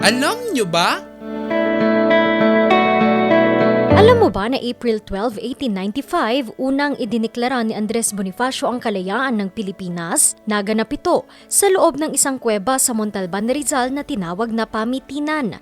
Alam nyo ba? Alam mo ba na April 12, 1895, unang idineklara ni Andres Bonifacio ang kalayaan ng Pilipinas? Naganap ito sa loob ng isang kuweba sa Montalban, Rizal na tinawag na Pamitinan.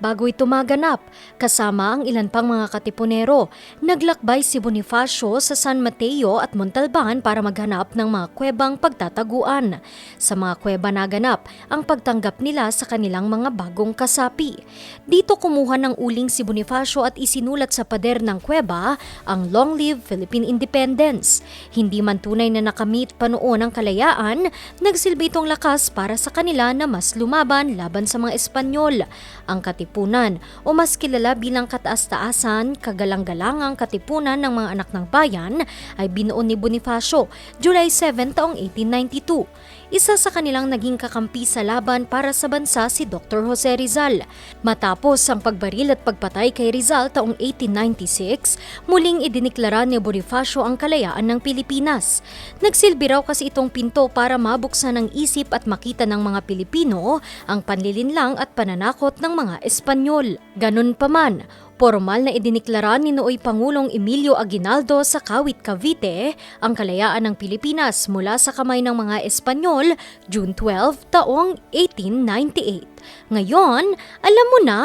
Bago ito maganap, kasama ang ilan pang mga katipunero, naglakbay si Bonifacio sa San Mateo at Montalban para maghanap ng mga kuwebang pagtataguan. Sa mga kuweba naganap ang pagtanggap nila sa kanilang mga bagong kasapi. Dito kumuha ng uling si Bonifacio at isinulat sa pader ng kuweba ang Long Live Philippine Independence. Hindi man tunay na nakamit pa noon ang kalayaan, nagsilbi itong lakas para sa kanila na mas lumaban laban sa mga Espanyol. Ang katipunan o mas kilala bilang kataas-taasan, kagalang-galangang katipunan ng mga anak ng bayan ay binuo ni Bonifacio July 7 taong 1892. Isa sa kanilang naging kakampi sa laban para sa bansa si Dr. Jose Rizal. Matapos ang pagbaril at pagpatay kay Rizal taong 1896, muling idiniklara ni Bonifacio ang kalayaan ng Pilipinas. Nagsilbi raw kasi itong pinto para mabuksan ang isip at makita ng mga Pilipino ang panlilinlang at pananakot ng mga Espanyol. Ganun pa man, Formal na idiniklara ni nooy Pangulong Emilio Aguinaldo sa Kawit, Cavite ang kalayaan ng Pilipinas mula sa kamay ng mga Espanyol June 12 taong 1898. Ngayon, alam mo na!